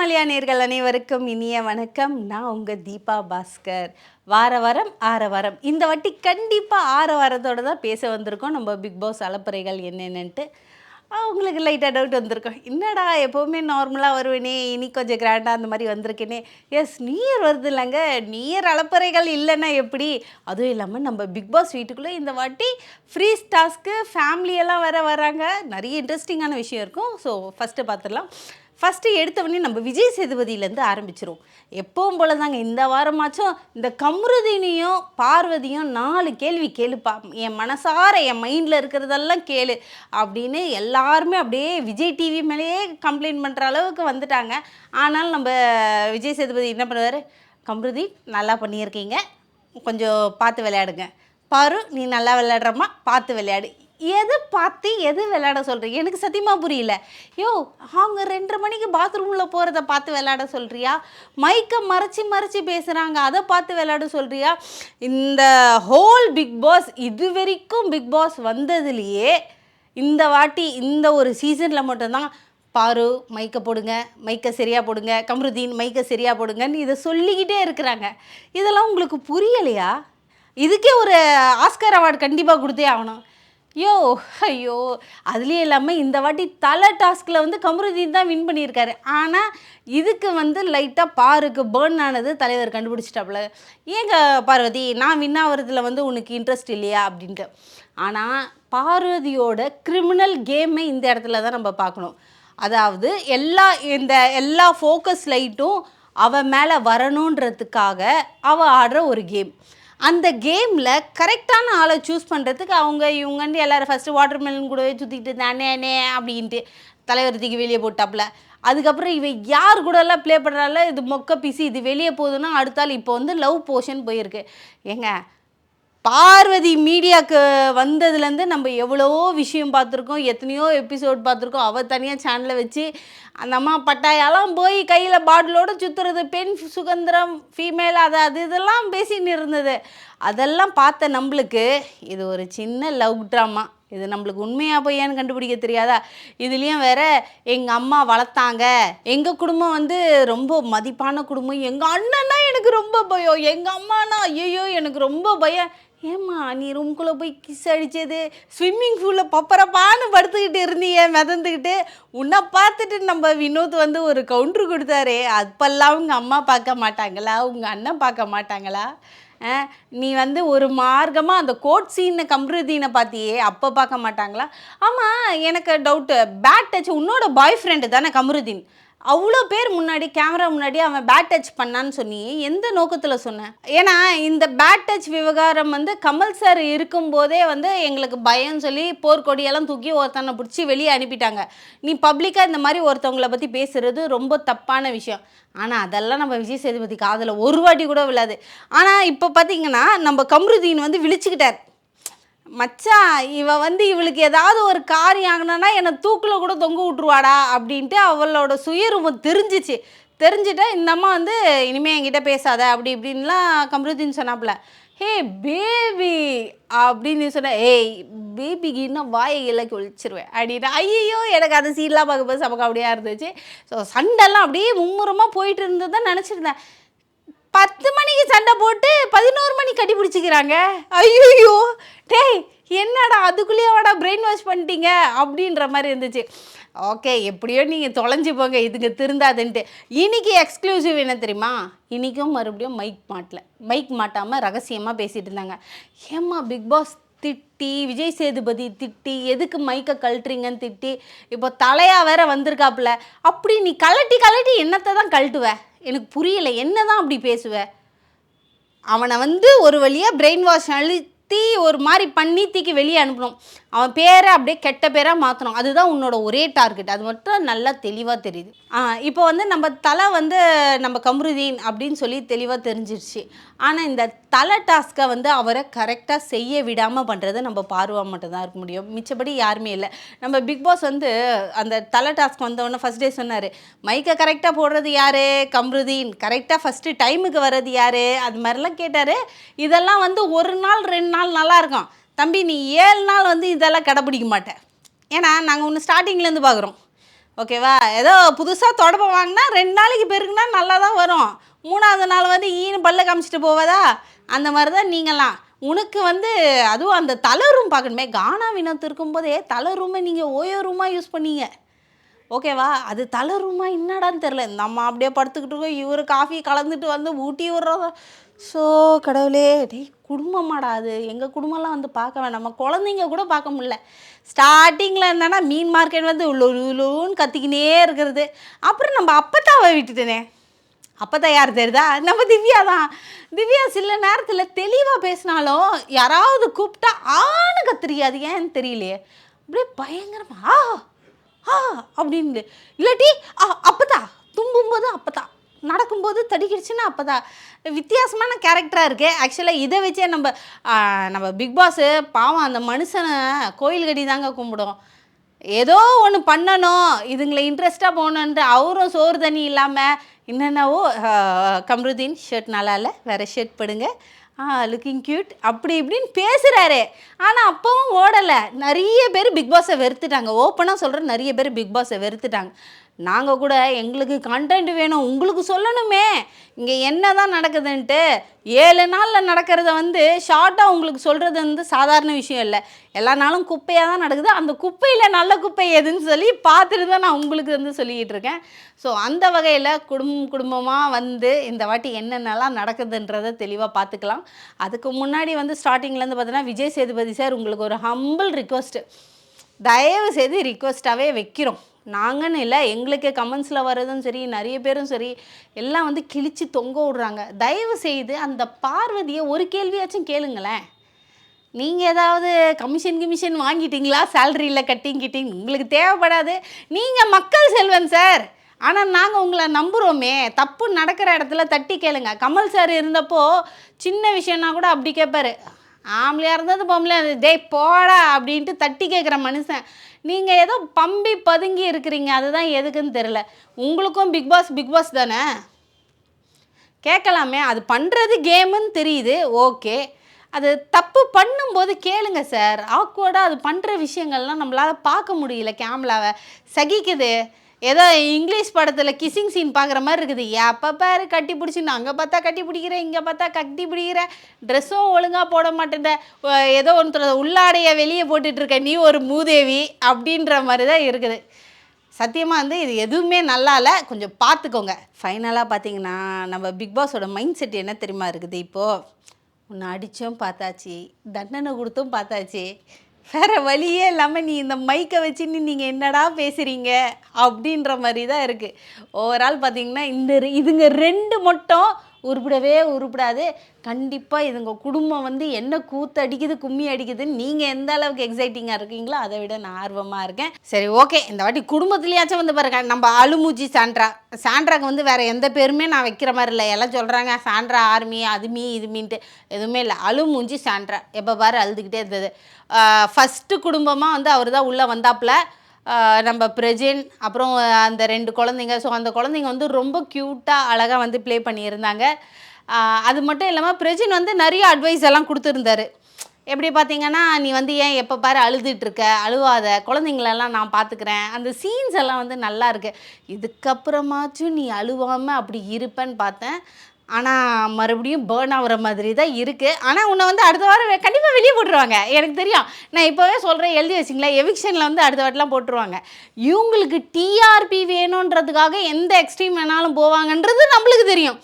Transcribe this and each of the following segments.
மலையா நேர்கள் அனைவருக்கும் இனிய வணக்கம். நான் உங்கள் தீபா பாஸ்கர். வார வாரம் ஆற வாரம். இந்த வாட்டி கண்டிப்பாக ஆற வாரத்தோட தான் பேச வந்திருக்கோம். நம்ம பிக் பாஸ் அலப்பறைகள் என்னென்னன்ட்டு. உங்களுக்கு லைட்டாக டவுட் வந்திருக்கோம். என்னடா எப்போவுமே நார்மலாக வருவேனே இனி கொஞ்சம் கிராண்டாக அந்த மாதிரி வந்திருக்கேனே. எஸ் நியர் வருது இல்லைங்க நியர் அலப்பறைகள் இல்லைன்னா எப்படி? அதுவும் இல்லாமல் நம்ம பிக் பாஸ் வீட்டுக்குள்ளே இந்த வாட்டி ஃப்ரீ டாஸ்க்கு ஃபேமிலியெல்லாம் வர வராங்க நிறைய இன்ட்ரெஸ்டிங்கான விஷயம் இருக்கும். ஸோ ஃபஸ்ட்டு பார்த்துடலாம். ஃபஸ்ட்டு எடுத்தவொடனே நம்ம விஜய் சேதுபதியிலேருந்து ஆரம்பிச்சிரும். எப்பவும் போல தாங்க இந்த வாரமாச்சும் இந்த கம்ருதினியும் பார்வதியும் நாலு கேள்வி கேளுப்பா. என் மனசார என் மைண்டில் இருக்கிறதெல்லாம் கேளு அப்படின்னு எல்லாருமே அப்படியே விஜய் டிவி மேலேயே கம்ப்ளைண்ட் பண்ணுற அளவுக்கு வந்துட்டாங்க. ஆனாலும் நம்ம விஜய் சேதுபதி என்ன பண்ணுவார்? கம்ருதி நல்லா பண்ணியிருக்கீங்க. கொஞ்சம் பார்த்து விளையாடுங்க. பாரு நீ நல்லா விளையாடுறம்மா பார்த்து விளையாடு. எது பார்த்து எது விளையாட சொல்கிறீங்க எனக்கு சத்தியமாக புரியல. யோ அவங்க ரெண்டரை மணிக்கு பாத்ரூமில் போகிறத பார்த்து விளையாட சொல்கிறியா மைக்கை மறைச்சி மறைச்சி பேசுகிறாங்க அதை பார்த்து விளையாட சொல்கிறியா இந்த ஹோல் பிக் பாஸ் இது வரைக்கும் பிக் பாஸ் வந்ததுலேயே இந்த வாட்டி இந்த ஒரு சீசனில் மட்டும்தான் பாரு மைக்கை போடுங்க மைக்கை சரியாக போடுங்க கம்ருதீன் மைக்கை சரியாக போடுங்கன்னு இதை சொல்லிக்கிட்டே இருக்கிறாங்க. இதெல்லாம் உங்களுக்கு புரியலையா? இதுக்கே ஒரு ஆஸ்கர் அவார்டு கண்டிப்பாக கொடுத்தே ஆகணும். யோ ஐயோ. அதுலேயும் இல்லாமல் இந்த வாட்டி தலை டாஸ்கில் வந்து கமருதீன் தான் வின் பண்ணியிருக்காரு. ஆனால் இதுக்கு வந்து லைட்டாக பாருக்கு பேர்ன் ஆனது தலைவர் கண்டுபிடிச்சிட்டாப்புல. ஏங்க பார்வதி நான் வின் ஆகிறதுல வந்து உனக்கு இன்ட்ரெஸ்ட் இல்லையா? அப்படின்ட்டு. ஆனால் பார்வதியோட கிரிமினல் கேமை இந்த இடத்துல தான் நம்ம பார்க்கணும். அதாவது எல்லா இந்த எல்லா ஃபோக்கஸ் லைட்டும் அவள் மேலே வரணுன்றதுக்காக அவள் ஆடுற ஒரு கேம் அந்த கேமில் கரெக்டான ஆளை சூஸ் பண்ணுறதுக்கு அவங்க இவங்கன்ட்டு எல்லாரும் ஃபஸ்ட்டு வாட்டர் மெலன் கூடவே சுற்றிக்கிட்டு தானே அண்ணே அப்படின்ட்டு தலைவர் தூக்கி வெளியே போட்டாப்புல. அதுக்கப்புறம் இவன் யார் கூடலாம் ப்ளே பண்ணுறால இது மொக்க பிசி இது வெளியே போகுதுன்னா அடுத்தால் இப்போ வந்து லவ் போர்ஷன் போயிருக்கு. ஏங்க பார்வதி மீடியாவுக்கு வந்ததுலேருந்து நம்ம எவ்வளவோ விஷயம் பார்த்துருக்கோம் எத்தனையோ எபிசோட் பார்த்துருக்கோம். அவள் தனியாக சேனலை வச்சு அந்த அம்மா பட்டாயெல்லாம் போய் கையில் பாட்டிலோடு சுற்றுறது பெண் சுதந்திரம் ஃபீமேல் அது அது இதெல்லாம் பேசின்னு இருந்தது. அதெல்லாம் பார்த்த நம்மளுக்கு இது ஒரு சின்ன லவ் ட்ராமா இது நம்மளுக்கு உண்மையாக பொய்யான்னு கண்டுபிடிக்க தெரியாதா? இதுலேயும் வேற எங்கள் அம்மா வளர்த்தாங்க. எங்கள் குடும்பம் வந்து ரொம்ப மதிப்பான குடும்பம். எங்கள் அண்ணன்னா எனக்கு ரொம்ப பயம். எங்கள் அம்மானா ஐயோ எனக்கு ரொம்ப பயம். ஏம்மா நீ ரூம்குள்ளே போய் கிஸ் அடித்தது ஸ்விம்மிங் பூலில் பப்பரப்பான்னு படுத்துக்கிட்டு இருந்தீங்க மிதந்துக்கிட்டு. உன்னை பார்த்துட்டு நம்ம வினோத் வந்து ஒரு கவுண்ட்ரு கொடுத்தாரு. அப்பெல்லாம் உங்கள் அம்மா பார்க்க மாட்டாங்களா? உங்கள் அண்ணன் பார்க்க மாட்டாங்களா? நீ வந்து ஒரு மார்க்கமாக அந்த கோட் சீனை கம்ருதீனை பார்த்தியே அப்போ பார்க்க மாட்டாங்களா? ஆமாம் எனக்கு டவுட்டு பேட் டச் உன்னோட பாய் ஃப்ரெண்டு தானே கம்ருதீன். அவ்வளோ பேர் முன்னாடி கேமரா முன்னாடி அவன் பேட் டச் பண்ணான்னு சொன்னி. எந்த நோக்கத்தில் சொன்னேன் ஏன்னா இந்த பேட் டச் விவகாரம் வந்து கமல் சார் இருக்கும்போதே வந்து எங்களுக்கு பயம் சொல்லி போர்க்கொடியெல்லாம் தூக்கி ஒருத்தனை பிடிச்சி வெளியே அனுப்பிட்டாங்க. நீ பப்ளிக்காக இந்த மாதிரி ஒருத்தவங்கள பற்றி பேசுறது ரொம்ப தப்பான விஷயம். ஆனால் அதெல்லாம் நம்ம விஜய் சேதுபதி காதில் ஒரு வாட்டி கூட விழாது. ஆனால் இப்போ பார்த்தீங்கன்னா நம்ம கம்ருதீன் வந்து விழிச்சுக்கிட்டார். மச்சான் இவ வந்து இவளுக்கு ஏதாவது ஒரு காரியம் ஆகணும்னா என்னை தூக்கில் கூட தொங்க விட்ருவாடா அப்படின்ட்டு அவளோட சுயரூபம் தெரிஞ்சிச்சு. தெரிஞ்சுட்டா இந்த அம்மா வந்து இனிமேல் என்கிட்ட பேசாத அப்படி இப்படின்லாம் கம்ருதீன் சொன்னாப்புல. ஹே பேபி அப்படின்னு சொன்ன ஏய் பேபிக்கு இன்னும் வாயை இலக்கி ஒழிச்சிருவேன். அப்படின்னா ஐயோ எனக்கு அந்த சீன்லாம் பார்க்கும்போது சமக்க அப்படியே இருந்துச்சு. ஸோ சண்டைலாம் அப்படியே மும்முரமாக போயிட்டு இருந்தது தான் நினச்சிருந்தேன். பத்து மணிக்கு சண்டை போட்டு பதினோரு மணி கட்டி பிடிச்சிக்கிறாங்க. ஐயோ டேய் என்னடா அதுக்குள்ளேயே வாடா பிரெயின் வாஷ் பண்ணிட்டீங்க அப்படின்ற மாதிரி இருந்துச்சு. ஓகே எப்படியோ நீங்கள் தொலைஞ்சு போங்க இதுங்க திருந்தாதுன்ட்டு. இன்னைக்கு எக்ஸ்க்ளூசிவ் என்ன தெரியுமா? இன்றைக்கும் மறுபடியும் மைக் மாட்டல. மைக் மாட்டாமல் ரகசியமாக பேசிகிட்டு இருந்தாங்க. ஏம்மா பிக் பாஸ் திட்டி விஜய் சேதுபதி திட்டி எதுக்கு மைக்கை கழட்டுறீங்கன்னு திட்டி இப்போ தலையா வேற வந்திருக்காப்புல. அப்படி நீ கழட்டி கழட்டி என்னத்தை தான் கழட்டுவ? எனக்கு புரியல என்ன தான் அப்படி பேசுவ? அவனை வந்து ஒரு வழியாக பிரெயின் வாஷ் அழுத்தி ஒரு மாதிரி பண்ணி தூக்கி வெளியே அனுப்பணும் அவன் பேரை அப்படியே கெட்ட பேராக மாற்றணும் அதுதான் உன்னோட ஒரே டார்கெட் அது மட்டும் நல்லா தெளிவாக தெரியுது. ஆ இப்போ வந்து நம்ம தலை வந்து நம்ம கம்ருதீன் அப்படின்னு சொல்லி தெளிவாக தெரிஞ்சிருச்சு. ஆனால் இந்த தலை டாஸ்க்கை வந்து அவரை கரெக்டாக செய்ய விடாமல் பண்ணுறது நம்ம பார்வா மட்டும்தான் இருக்க முடியும். மிச்சபடி யாருமே இல்லை. நம்ம பிக் பாஸ் வந்து அந்த தலை டாஸ்க் வந்தவொடனே ஃபஸ்ட் டே சொன்னார் மைக்கை கரெக்டாக போடுறது யார்? கம்ருதீன். கரெக்டாக ஃபஸ்ட்டு டைமுக்கு வர்றது யார்? அது மாதிரிலாம் கேட்டார். இதெல்லாம் வந்து ஒரு நாள் ரெண்டு நாள் நல்லாயிருக்கும் தம்பி நீ ஏழு நாள் வந்து இதெல்லாம் கடைப்பிடிக்க மாட்டேன் ஏன்னா நாங்கள் ஒன்று ஸ்டார்டிங்லேருந்து பார்க்குறோம் ஓகேவா ஏதோ புதுசாக தொடப்ப வாங்கினா ரெண்டு நாளைக்கு பெருக்குனா நல்லா தான் வரும். மூணாவது நாள் வந்து ஈனு பல்ல காமிச்சிட்டு போவதா? அந்த மாதிரி தான் நீங்களாம் உனக்கு வந்து அதுவும் அந்த தலை ரூம் பார்க்கணுமே. கானா வினத்து இருக்கும்போதே தலை ரூமை நீங்கள் ஓயோ ரூமாக யூஸ் பண்ணீங்க. ஓகேவா? அது தலை ரூமா என்னடான்னு தெரில நம்ம அப்படியே படுத்துக்கிட்டு இருக்கோம். இவர் காஃபி கலந்துட்டு வந்து ஊட்டி விட்றோம் ஸோ கடவுளே. டேய் குடும்பமாடா அது. எங்கள் குடும்பம்லாம் வந்து பார்க்க வேணாம். நம்ம குழந்தைங்க கூட பார்க்க முடியல. ஸ்டார்டிங்கில் இருந்தானா மீன் மார்க்கெட் வந்து உள்ளூன்னு கத்திக்கினே இருக்கிறது. அப்புறம் நம்ம அப்பத்தாவை விட்டுட்டேனே. அப்பத்தான் யார் தெரியுதா? நம்ம திவ்யா தான். திவ்யா சில நேரத்தில் தெளிவாக பேசினாலும் யாராவது கூப்பிட்டா ஆணு கத்திரியாது ஏன்னு தெரியலையே. அப்படியே பயங்கரமா ஆ ஆ அப்படின்னு. இல்லாட்டி ஆ அப்பதா. தும்பும்போது அப்பதா. நடக்கும்போது தடிக்கிடுச்சுன்னா அப்பதான் வித்தியாசமான கேரக்டராக இருக்குது ஆக்சுவலாக இதை வச்சே நம்ம நம்ம பிக் பாஸு பாவம் அந்த மனுஷனை கோயில் கடி தாங்க கும்பிடும். ஏதோ ஒன்று பண்ணணும். இதுங்களை இன்ட்ரெஸ்ட்டாக போகணுன்ட்டு அவரும் சோறு தண்ணி இல்லாமல் என்னென்னவோ கம்ருதீன் ஷர்ட் நல்லா இல்லை வேறு ஷர்ட் படுங்க. லுக்கிங் க்யூட் அப்படி இப்படின்னு பேசுகிறாரு ஆனால் அப்போவும் ஓடலை. நிறைய பேர் பிக் பாஸை வெறுத்துட்டாங்க. ஓப்பனாக சொல்கிறேன் நிறைய பேர் பிக் பாஸை வெறுத்துட்டாங்க. நாங்கள் கூட எங்களுக்கு கண்டென்ட் வேணும் உங்களுக்கு சொல்லணுமே. இங்கே என்ன தான் நடக்குதுன்ட்டு ஏழு நாளில் நடக்கிறத வந்து ஷார்ட்டாக உங்களுக்கு சொல்கிறது வந்து சாதாரண விஷயம் இல்லை. எல்லா நாளும் குப்பையாக தான் நடக்குது. அந்த குப்பையில் நல்ல குப்பை எதுன்னு சொல்லி பார்த்துட்டு தான் நான் உங்களுக்கு வந்து சொல்லிக்கிட்டு இருக்கேன். ஸோ அந்த வகையில் குடும்பம் குடும்பமாக வந்து இந்த வாட்டி என்னென்னலாம் நடக்குதுன்றதை தெளிவாக பார்த்துக்கலாம். அதுக்கு முன்னாடி வந்து ஸ்டார்டிங்லேருந்து பார்த்தீங்கன்னா விஜய் சேதுபதி சார் உங்களுக்கு ஒரு ஹம்பிள் ரிக்வஸ்ட்டு தயவு செய்து ரிக்வஸ்ட்டாகவே வைக்கிறோம். நாங்கன்னு இல்லை எங்களுக்கு கமெண்ட்ஸில் வர்றதும் சரி நிறைய பேரும் சரி எல்லாம் வந்து கிழிச்சு தொங்க விடுறாங்க. தயவு செய்து அந்த பார்வதியை ஒரு கேள்வியாச்சும் கேளுங்களேன். நீங்கள் ஏதாவது கமிஷன் கிமிஷன் வாங்கிட்டீங்களா? சேலரியில் கட்டிங் கிட்டிங் உங்களுக்கு தேவைப்படாது. நீங்கள் மக்கள் செல்வன் சார் ஆனால் நாங்கள் உங்களை நம்புகிறோமே தப்பு நடக்கிற இடத்துல தட்டி கேளுங்க. கமல் சார் இருந்தப்போ சின்ன விஷயம்னா கூட அப்படி கேட்பாரு ஆம்பளையாக இருந்தது பொம்பளையா இருந்தது. டேய் போடா அப்படின்ட்டு தட்டி கேட்குற மனுஷன். நீங்கள் ஏதோ பம்பி பதுங்கி இருக்கிறீங்க. அதுதான் எதுக்குன்னு தெரில உங்களுக்கும் பிக் பாஸ் பிக் பாஸ் தானே? கேட்கலாமே. அது பண்ணுறது கேமுன்னு தெரியுது. ஓகே. அது தப்பு பண்ணும்போது கேளுங்க சார். ஆக்வர்டாக அது பண்ணுற விஷயங்கள்லாம் நம்மளால் பார்க்க முடியல கேமலாவை சகிக்குது. ஏதோ இங்கிலீஷ் படத்தில் கிஸ்ஸிங் சீன் பார்க்குற மாதிரி இருக்குது. எப்போ பாரு கட்டி பிடிச்சின்னு அங்கே பார்த்தா கட்டி பிடிக்கிறேன் இங்கே பார்த்தா கட்டி பிடிக்கிற. ட்ரெஸ்ஸும் ஒழுங்காக போட மாட்டேன். ஏதோ ஒன்று உள்ளாடைய வெளியே போட்டுட்ருக்க நீ ஒரு மூதேவி அப்படின்ற மாதிரி தான் இருக்குது. சத்தியமாக வந்து இது எதுவுமே நல்லா இல்லை. கொஞ்சம் பார்த்துக்கோங்க ஃபைனலாக பார்த்தீங்கன்னா நம்ம பிக் பாஸோட மைண்ட் செட் என்ன தெரியுமா இருக்குது? இப்போது உன்னை அடித்தும் பார்த்தாச்சு தண்டனை கொடுத்தும் பார்த்தாச்சு. வேற வழியே இல்லாமல் நீ இந்த மைக்கை வச்சுன்னு நீங்கள் என்னடா பேசுகிறீங்க அப்படின்ற மாதிரி தான் இருக்குது ஓவரால் பார்த்தீங்கன்னா இந்த இதுங்க ரெண்டு மட்டும் உருப்பிடவே உருப்பிடாது. கண்டிப்பாக இதுங்க குடும்பம் வந்து என்ன கூத்து அடிக்குது கும்மி அடிக்குதுன்னு நீங்கள் எந்த அளவுக்கு எக்ஸைட்டிங்காக இருக்கீங்களோ அதை விட நான் ஆர்வமாக இருக்கேன். சரி ஓகே. இந்த வாட்டி குடும்பத்துலேயாச்சும் வந்து பாருங்க நம்ம அழுமூச்சி சாண்ட்ரா. சாண்ட்ராக்கு வந்து வேறு எந்த பேருமே நான் வைக்கிற மாதிரி இல்லை. எல்லாம் சொல்கிறாங்க சாண்ட்ரா ஆர்மி அதுமீ இதுமீன்ட்டு. எதுவுமே இல்லை. அழுமூஞ்சி சாண்ட்ரா. எப்போ பாரு அழுதுகிட்டே இருந்தது. ஃபஸ்ட்டு குடும்பமாக வந்து அவர் தான் உள்ளே வந்தாப்புல நம்ம பிரஜின் அப்புறம் அந்த ரெண்டு குழந்தைங்க. ஸோ அந்த குழந்தைங்க வந்து ரொம்ப க்யூட்டாக அழகாக வந்து ப்ளே பண்ணியிருந்தாங்க. அது மட்டும் இல்லாமல் பிரஜின் வந்து நிறைய அட்வைஸ் எல்லாம் கொடுத்துருந்தாரு. எப்படி பார்த்தீங்கன்னா நீ வந்து ஏன் எப்போ பாரு அழுதுட்டுருக்க அழுவாத. குழந்தைங்களெல்லாம் நான் பார்த்துக்கிறேன் அந்த சீன்ஸ் எல்லாம் வந்து நல்லா இருக்கு. இதுக்கப்புறமாச்சும் நீ அழுவாமல் அப்படி இருப்பேன்னு பார்த்தேன். ஆனால் மறுபடியும் பேர்ன் ஆகுற மாதிரி தான் இருக்குது ஆனால் உன்னை வந்து அடுத்த வாரம் கண்டிப்பாக வெளியே போட்டுருவாங்க. எனக்கு தெரியும். நான் இப்போவே சொல்கிறேன் எழுதி வச்சிங்களேன் எவிக்ஷனில் வந்து அடுத்த வாட்டிலாம் போட்டுருவாங்க. இவங்களுக்கு டிஆர்பி வேணுன்றதுக்காக எந்த எக்ஸ்ட்ரீம் வேணாலும் போவாங்கன்றது நம்மளுக்கு தெரியும்.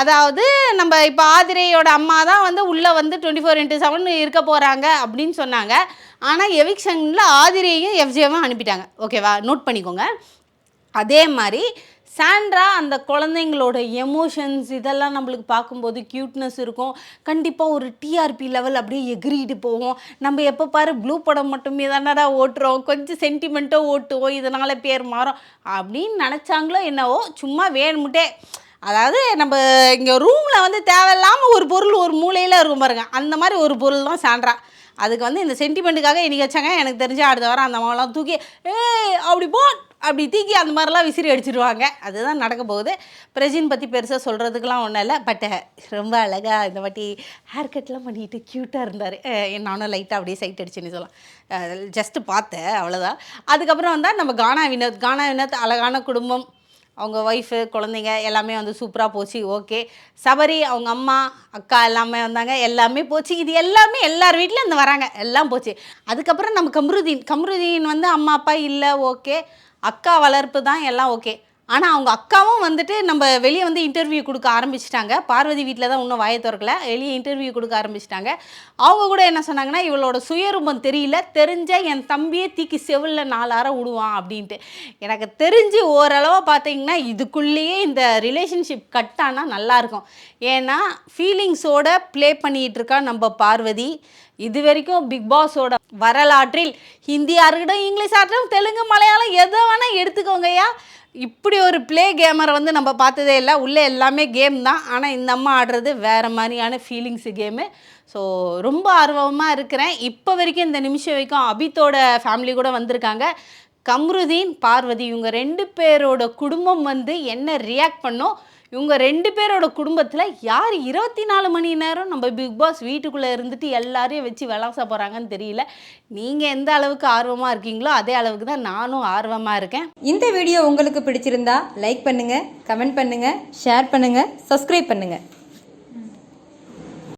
அதாவது நம்ம இப்போ ஆதிரையோட அம்மா தான் வந்து உள்ளே வந்து டுவெண்ட்டி ஃபோர் இன்ட்டு செவன் இருக்க போகிறாங்க அப்படின்னு சொன்னாங்க. ஆனால் எவிக்ஷனில் ஆதிரையும் எஃப்ஜேவும் அனுப்பிட்டாங்க. ஓகேவா? நோட் பண்ணிக்கோங்க. அதே மாதிரி சாண்ட்ரா அந்த குழந்தைங்களோட எமோஷன்ஸ் இதெல்லாம் நம்மளுக்கு பார்க்கும்போது க்யூட்னஸ் இருக்கும். கண்டிப்பாக ஒரு டிஆர்பி லெவல் அப்படியே எகிரிட்டு போவோம் நம்ம எப்போ பாரு ப்ளூ படம் மட்டுமே தானடா ஓட்டுறோம். கொஞ்சம் சென்டிமெண்ட்டோ ஓட்டுவோம். இதனால் பேர் மாறும். அப்படின்னு நினச்சாங்களோ என்னவோ சும்மா வேணுமுட்டே அதாவது நம்ம இங்கே ரூமில் வந்து தேவையில்லாமல் ஒரு பொருள் ஒரு மூலையில் இருக்கும் பாருங்க. அந்த மாதிரி ஒரு பொருள் தான் சான்றா அதுக்கு வந்து இந்த சென்டிமெண்ட்டுக்காக இன்றைக்கி வச்சாங்க? எனக்கு தெரிஞ்சு அடுத்த வாரம் அந்த அம்மாவெல்லாம் தூக்கி ஏ அப்படி போ! அப்படி தூக்கி அந்த மாதிரிலாம் விசிறி அடிச்சிருவாங்க. அதுதான் நடக்க போகுது. பிரஜின் பற்றி பெருசாக சொல்கிறதுக்கெலாம் ஒன்றும் இல்லை. பட் ரொம்ப அழகாக இந்த வாட்டி ஹேர் கட்லாம் பண்ணிட்டு க்யூட்டாக இருந்தார். நானும் லைட்டாக அப்படியே சைட் அடிச்சுன்னு சொல்லலாம். ஜஸ்ட்டு பார்த்தேன் அவ்வளோதான் அதுக்கப்புறம் வந்தால் நம்ம கானா வினோத் கானா வினோத் அழகான குடும்பம். அவங்க ஒய்ஃபு குழந்தைங்க எல்லாமே வந்து சூப்பராக போச்சு ஓகே சபரி அவங்க அம்மா அக்கா எல்லாமே வந்தாங்க எல்லாமே போச்சு. இது எல்லாமே எல்லார் வீட்லேயும் இந்த வராங்க. எல்லாம் போச்சு. அதுக்கப்புறம் நம்ம கம்ருதீன் கம்ருதீன் வந்து அம்மா அப்பா இல்லை ஓகே அக்கா வளர்ப்பு தான் எல்லாம் ஓகே ஆனால் அவங்க அக்காவும் வந்துட்டு நம்ம வெளியே வந்து இன்டர்வியூ கொடுக்க ஆரம்பிச்சிட்டாங்க. பார்வதி வீட்டில் தான் இன்னும் வாயை திறக்கல. வெளியே இன்டர்வியூ கொடுக்க ஆரம்பிச்சிட்டாங்க. அவங்க கூட என்ன சொன்னாங்கன்னா இவளோட சுயரூபம் தெரியல. தெரிஞ்ச என் தம்பியே தீக்கி செவிலில் நாலார விடுவான் அப்படின்ட்டு. எனக்கு தெரிஞ்சு ஓரளவு பார்த்தீங்கன்னா இதுக்குள்ளேயே இந்த ரிலேஷன்ஷிப் கட் ஆனால் நல்லாயிருக்கும் ஏன்னா ஃபீலிங்ஸோட ப்ளே பண்ணிகிட்டு இருக்கா நம்ம பார்வதி. இது வரைக்கும் பிக் பாஸோட வரலாற்றில் ஹிந்தியாக இருக்கட்டும் இங்கிலீஷாக இருக்கட்டும் தெலுங்கு மலையாளம் எதை வேணால் எடுத்துக்கோங்கய்யா. இப்படி ஒரு ப்ளே கேமரை வந்து நம்ம பார்த்ததே இல்லை. உள்ளே எல்லாமே கேம் தான். ஆனால் இந்த அம்மா ஆடுறது வேறு மாதிரியான ஃபீலிங்ஸு கேமு ஸோ ரொம்ப ஆர்வமாக இருக்கிறேன். இப்போ வரைக்கும் இந்த நிமிஷம் வரைக்கும் அபித்தோட ஃபேமிலி கூட வந்திருக்காங்க. கம்ருதீன் பார்வதி இவங்க ரெண்டு பேரோட குடும்பம் வந்து என்ன ரியாக்ட் பண்ணோம்? இவங்க ரெண்டு பேரோட குடும்பத்தில் யார் இருபத்தி நாலு மணி நேரம் நம்ம பிக் பாஸ் வீட்டுக்குள்ளே இருந்துட்டு எல்லாரையும் வச்சு விளாச போகிறாங்கன்னு தெரியல. நீங்கள் எந்த அளவுக்கு ஆர்வமாக இருக்கீங்களோ அதே அளவுக்கு தான் நானும் ஆர்வமாக இருக்கேன். இந்த வீடியோ உங்களுக்கு பிடிச்சிருந்தா லைக் பண்ணுங்கள் கமெண்ட் பண்ணுங்கள் ஷேர் பண்ணுங்கள் சப்ஸ்கிரைப் பண்ணுங்கள்